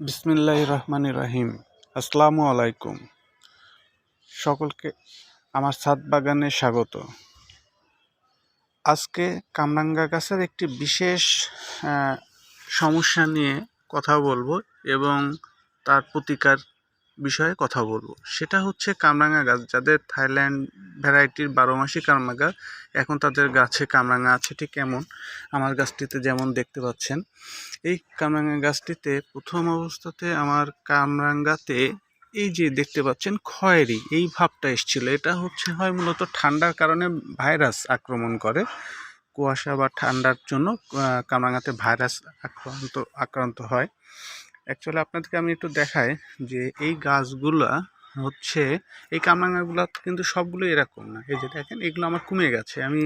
বিসমিল্লাহ রহমান রাহিম। আসসালামু আলাইকুম। সকলকে আমার ছাদ বাগানে স্বাগত। আজকে কামরাঙ্গা গাছের একটি বিশেষ সমস্যা নিয়ে কথা বলব এবং তার প্রতিকার বিষয়ে কথা বলব। সেটা হচ্ছে কামরাঙ্গা গাছ যাদের থাইল্যান্ড ভ্যারাইটির বারো মাসি কামরাঙ্গা গাছ এখন তাদের গাছে কামরাঙ্গা আছে ঠিক এমন। আমার গাছটিতে যেমন দেখতে পাচ্ছেন। এই কামরাঙ্গা গাছটিতে প্রথম অবস্থাতে আমার কামরাঙ্গাতে এই যে দেখতে পাচ্ছেন খয়েরি এই ভাবটা এসেছিল। এটা হচ্ছে হয় মূলত ঠান্ডার কারণে ভাইরাস আক্রমণ করে। কুয়াশা বা ঠান্ডার জন্য আহ, কামরাঙ্গাতে ভাইরাস আক্রান্ত আক্রান্ত হয়। অ্যাকচুয়ালি আপনাদেরকে আমি একটু দেখাই যে এই গাছগুলা হচ্ছে, এই কামরাঙ্গাগুলো কিন্তু সবগুলো এরকম না। এই যে দেখেন, এগুলো আমার কমে গেছে। আমি,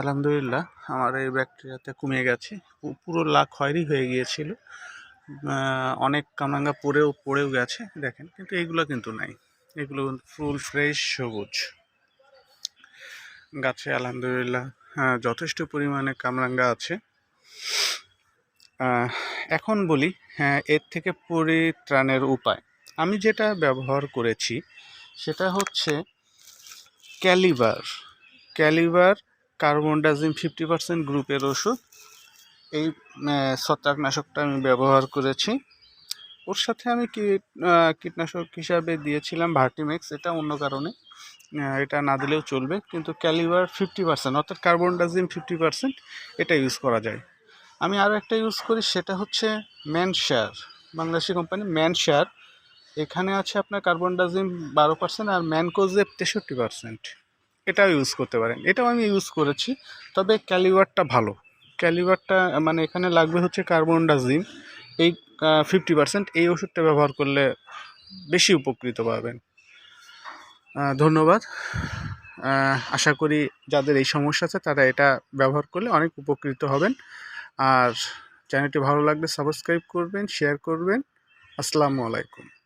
আলহামদুলিল্লাহ, আমার এই ব্যাকটেরিয়াতে কমে গেছে। পুরো লাখ খয়েরি হয়ে গিয়েছিল। অনেক কামরাঙ্গা পড়েও পড়েও গেছে, দেখেন। কিন্তু এইগুলো কিন্তু নাই। এগুলো ফুল ফ্রেশ সবুজ। গাছে আলহামদুলিল্লাহ যথেষ্ট পরিমাণে কামরাঙ্গা আছে। এখন বলি হ্যাঁ এর থেকে পরিত্রাণের উপায়। আমি যেটা ব্যবহার করেছি, সেটা হচ্ছে Caliber. Caliber carbendazim fifty percent গ্রুপের ওষুধ। এই ছত্রাকনাশকটা আমি ব্যবহার করেছি। ওর সাথে আমি কীট কীটনাশক হিসাবে দিয়েছিলাম, ভার্টিমেক্স, এটা অন্য কারণে। এটা না দিলেও চলবে, কিন্তু ক্যালিবার ফিফটি পার্সেন্ট, অর্থাৎ কার্বনডাজিম ফিফটি পার্সেন্ট, এটা ইউজ করা যায়। আমি আরও একটা ইউজ করি, সেটা হচ্ছে man share Bangladeshi company man share এখানে আছে আপনার কার্বনডাজিম বারো পার্সেন্ট আর ম্যানকোজেব তেষট্টি পার্সেন্ট এটাও ইউজ করতে পারেন। এটাও আমি ইউজ করেছি, তবে ক্যালিবারটা ভালো। ক্যালিবারটা মানে এখানে লাগবে হচ্ছে কার্বনডাজিম এই ফিফটি পার্সেন্ট এই ওষুধটা ব্যবহার করলে বেশি উপকৃত পাবেন। ধন্যবাদ। আশা করি যাদের এই সমস্যা আছে, তারা এটা ব্যবহার করলে অনেক উপকৃত হবেন। আর চ্যানেলটি ভালো লাগলে সাবস্ক্রাইব করবেন শেয়ার করবেন। আসসালামু আলাইকুম।